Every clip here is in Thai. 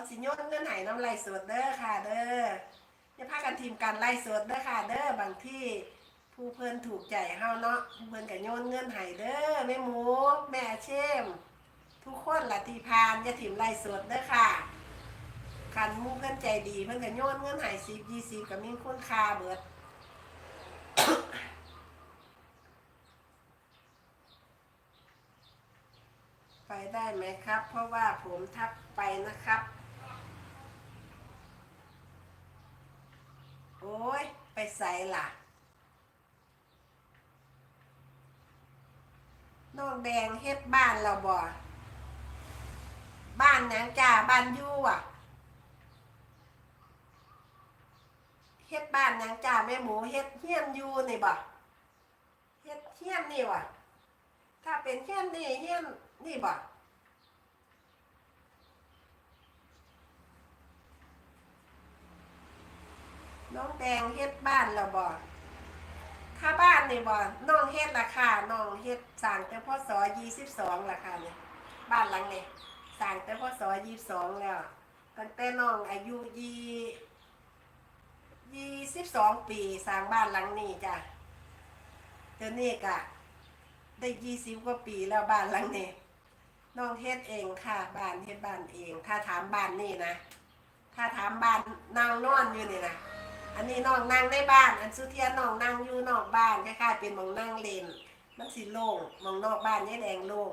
เขาสิโยนเงินให้น้ำไล่สดเด้อค่ะ เด้ออย่าพากันทีมกันไล่สดเด้อค่ะ เด้อบางที่ผู้เพิ่นถูกใจเฮาเนาะผู้เพิ่นก็โยนเงินให้เด้อแม่หมูแม่เชมทุกคนละทีพานอย่าทีมไล่สดเด้อค่ะคันมู่เพิ่นใจดีเพิ่อนก็โยนเงินให้สิบยี่สิบก็มีคุณค่าเบิดไปได้ไหมครับ เพราะว่าผมทักไปนะครับ โอ้ ย ไปใส่ล่ะ น้องแดงเฮ็ดบ้านเราบ่บ้านหยังจ้าบ้านยู่อะเฮ็ดบ้านหยังจ้าแม่หมูเฮ็ดเฮียนยู่นี่บ่เฮ็ดเฮียนนี่ว่ะถ้าเป็นเฮียนนี่เฮียนนี่บ่ น้องแดงเฮ็ดบ้านเราบ่ถ้าบ้านนี่บ่น้องเฮ็ดราคาน้องเฮ็ดสร้างแต่พศ22ราคาเนี่ยบ้านหลังนี้สร้างแต่พศ22แล้วตั้งแต่น้องอายุยี่22ปีสร้างบ้านหลังนี้จ้ะเดี๋ยวนี้ก็ได้ยี่สิบกว่าปีแล้วบ้านหลังนี้น้องเฮ็ดเองค่ะบ้านเฮ็ดบ้านเอง ถ้าถามบ้านนี่นะ ถ้าถามบ้านนางนอนอยู่นี่นะ อันนี้น้องนั่งในบ้าน อันสุเทียนน้องนั่งอยู่นอกบ้านคล้ายๆเป็นมองนั่งเล่นมันสิโล่งมองนอกบ้านยายแดงโล่ง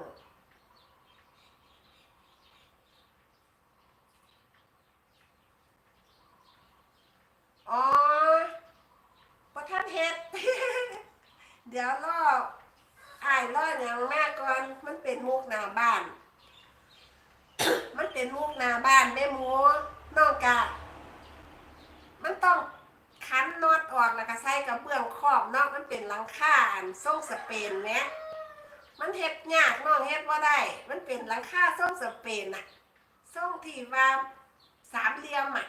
อ๋อพอท่านเฮ็ด เดี๋ยวรออายรอดอย่างแม่ก่อน มันเป็นมุกหนาบ้าน มันเป็นมุกหนาบ้านแม่หมูนอกกะ มันต้องคั้นน็อตออก แล้วก็ใส่กระเบื้องครอบเนอกมันเป็นหลังคาอันทรงสเปนแหมมันเฮ็ดยากน้องเฮ็ดว่าได้ มันเป็นหลังคาทรงสเปนน่ะทรงที่ว่าสามเหลี่ยมอะ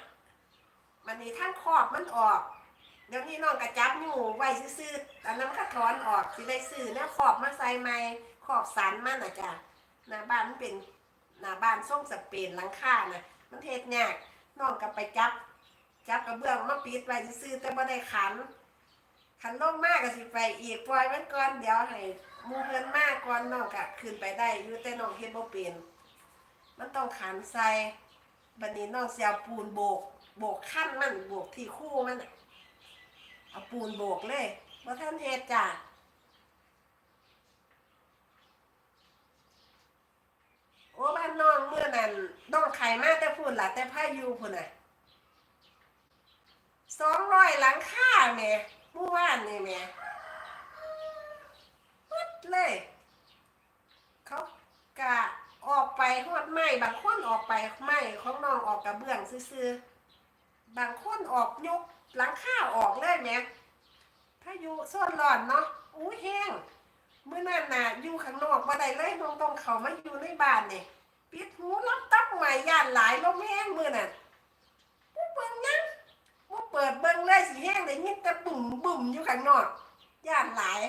มันนี่ทั้งครอบมันออกเดี๋ยวนี้น้องกระจับอยู่ไว้ซื่อๆอันนั้นก็ถอนออกสิได้ซื้อเนี่ยขอบมาใส่ใหม่ขอบสันมันน่ะจ้ะหน้าบ้านมันเป็นหน้าบ้านส่งสเปนหลังคาน่ะมันเทศยากน้องก็ไปจับ จับกระเบื้องมาปิดไว้ซื่อแต่บ่ได้ขัน ขันลงมากก็สิไปอีกปล่อยมันก่อนเดี๋ยวให้มูเพิ่นมากก่อนน้องก็ขึ้นไปได้อยู่แต่น้องเฮ็ดบ่เป็นมันต้องขันใส่บัดนี้น้องสิเอาปูนโบก โบกขั้นมันโบกที่คู่มันเอาปูนโบกเลยว่าท่านเฮ็ดจ้ะโอ้บ้านน้องเมื่อนั้นน้องไข่มาแต่พูดล่ะแต่พายุพุ่นน่ะ สองร้อยหลังคาแม่เมื่อวานนี่แม่ปึ๊ดเลย เขากะออกไปฮอดไม้บางคนออกไปไม้ของน้องออกกระเบื้องซื่อๆบางคนออกยกหลังคาออกเลยแม่พายุโซนร้อนเนาะอู้แห้งเมื่อนั้นน่ะอยู่ข้างนอกบ่ได้เลยน้องต้องเขามาอยู่ในบ้านนี่ปิดหูรับตับใหม่ย่านหลายลมแห้งมือน่ะ ปิดเบิ่งเลยสิแห้งได้ยินแต่บุ่มบุ่มอยู่ข้างนอกย่านหลาย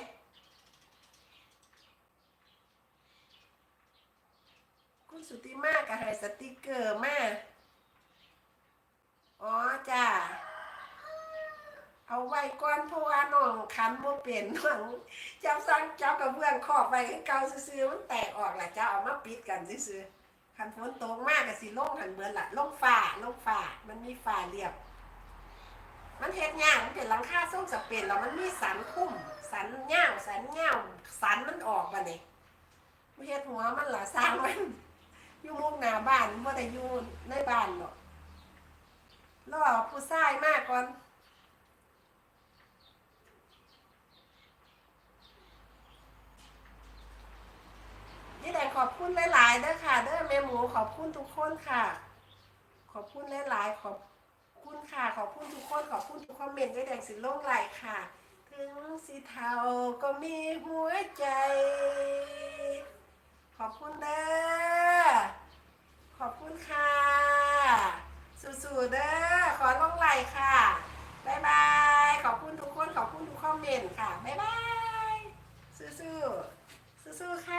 คุณสุติมาก็ให้สติกเกอร์มาอ๋อจ้าเอาไว้ก่อนเพราะว่าน้องคันบ่เป็นน้องเจ้าสั่งเจ้ากระเบื้องขอบไว้คือเก่าซื่อๆมันแตกออกล่ะเจ้าเอามาปิดกันซื่อๆคันฝนตกมากก็สิลงหันเบิดล่ะลงฟ้าลงฟ้ามันมีฟ้าเรียบ มันเฮ็ดยากมันเป็นหลังคาส่งสเปนแล้วมันมีสันคุ้มสันยาสันยาสันมันออกบัดนี้บ่เฮ็ดหัวมันหล่ะสร้างมันอยู่มุกหน้าบ้านบ่ได้อยู่ในบ้านหรอกรอผู้ชายมากก่อนนี่แดงขอบคุณหลายๆเด้อค่ะเด้อแม่หมูขอบคุณทุกคนค่ะ ขอบคุณหลายๆขอบ คุณค่ะขอบคุณทุกคนขอบคุณทุกคอมเมนต์ด้วยแดงสิโลกไหลค่ะถึงสีเทาก็มีหัวใจ ขอบคุณเด้อขอบคุณค่ะสู้ๆเด้อขอลงไหลค่ะบายบายขอบคุณทุกคนขอบคุณทุกคอมเมนต์ค่ะบายบายสู้ๆสู้ๆค่ะ